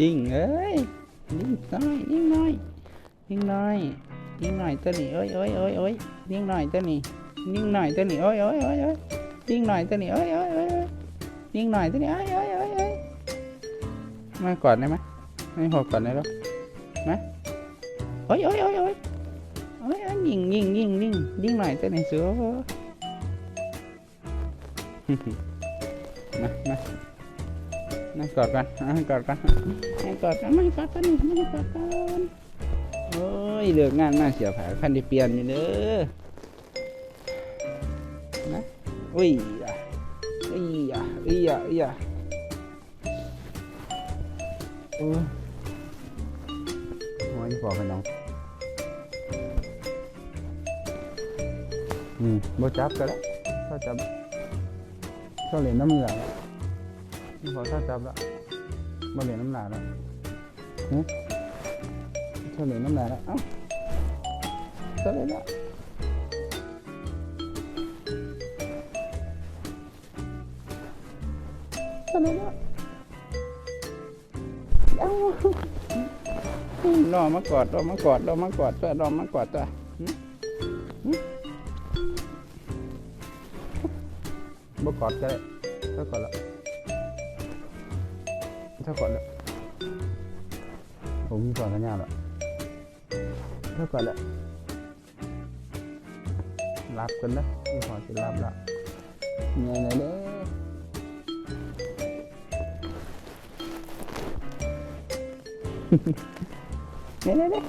ยิงเอ้ยยิงน้อยยิงน้อยยิงน้อยยิงน้อยตัวนี้เอ้ยเอ้ยเอ้ยเอ้ยยิงน้อยตัวนี้ยิงน้อยตัวนี้เอ้ยเอ้ยเอ้ยเอ้ยยิงน้อยตัวนี้เอ้ยเอ้ยเอ้ยเอ้ยยิงน้อยตัวนี้เอ้ยเอ้ยเอ้ยเอ้ยมากอดได้ไหมไม่หกกอดได้หรอมาเอ้ยเอ้ยเอ้ยเอ้ยเอ้ยเอ้ยยิงยิงยิงยิงยิงหน่อยตัวนี้เสือมามา มากอดกันมากอดกันมากอดกันมากอดกันนี่มากอดกันโอ้ยเลือกงานมาเสียผาพันธุ์เปลี่ยนอยู่เด้อนะอุ้ยอะอุ้ยอะอุ้ยอะอุ้ยอะโอ้ยโอ้ยพอไปน้องอืมบ่จับก็แล้วถ้าจับก็เหรียญน้ำเหลือง พอถ้าจับละมาเหรียน้ำหนาแล้วฮะเฉลยน้ำหนาแล้วเอ้าจะเลยแล้วเลยล้วเอ้ารอมากอดรอมากอดรอมากอดตัวรอมากอดตัวหึหึบ่กอดก็ได้ก็กอดละ ถ้าก่อนล้วผมก่อนกันยาวแล้วถ้าก่อนล้วรับกันนะมีขอจะรับละไงไหนเด้อเนี่ยเนี่ยเนี่ย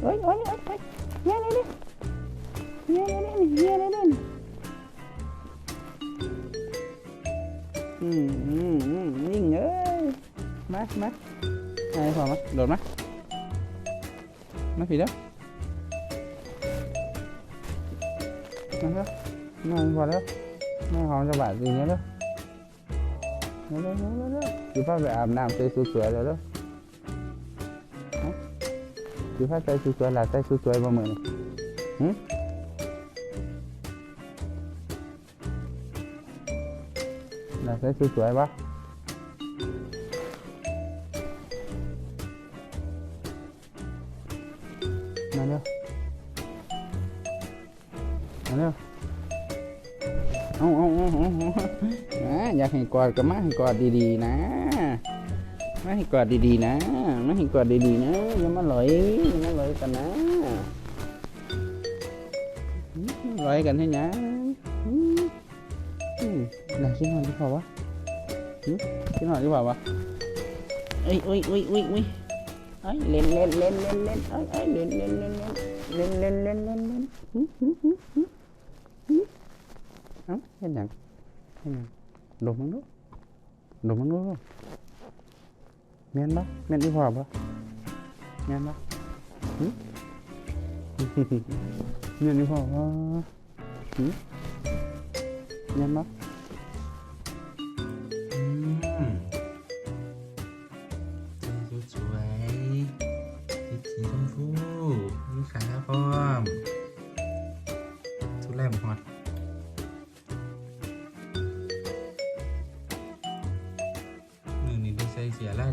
โอ้ยโอ้ยโอ๊ยเนี่ยเนี่ยเนี่ยเนี่ยเนี่ยเนี่ยเนี่ย ยิ่งเอ้ยมามาอะไพอมาโดดมามาผีเด้อมาแล้อมนพอแล้อมาหอมจะบาดอย่างเงี้ยเด้อเด้อเด้อเด้ออยู่ผ้าไปอาบน้ำใส่สวยๆเลยแล้ออยู่ผ้าใส่สวยๆหลาใส่สวยๆมาเหมือนอื ทสวยบ่มือนี่หึ là cái sủi sủi bác nào đâu nào đâu không không không không đó อยากให้กอดกับมาให้กอดดีๆนะมาให้กอดดีๆนะมาให้กอดดีๆนะอย่ามาหลอยอย่ามาหลอยกันนะหลอยกันให้หยังอืมอืม ชิ้นหน่อยดีกว่าวะหืมชิ้นหน่อยดีกว่าวะเอ้ยเอ้ยเอ้ยเอ้ยเอ้ยเอ้ยเล่นเล่นเล่นเล่นเล่นเอ้ยเอ้ยเล่นเล่นเล่นเล่นเล่นเล่นเล่นเล่นเล่นหืมหืมหืมหืมหืมเอ้าเห็นหยังเห็นหยังดมมันดูดมมันดูแม่นปะแม่นดีกว่าปะแม่นปะหืมแม่นดีกว่าปะหืมแม่นปะ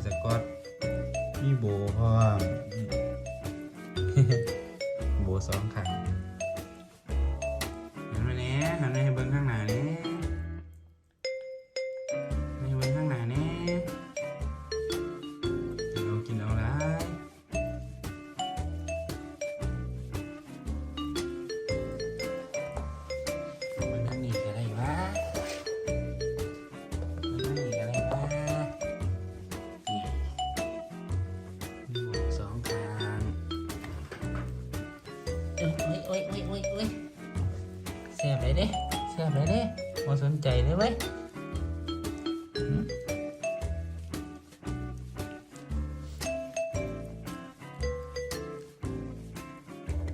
สกอตมีโบพร้อม โบสองขัง સમજાય ને ભાઈ?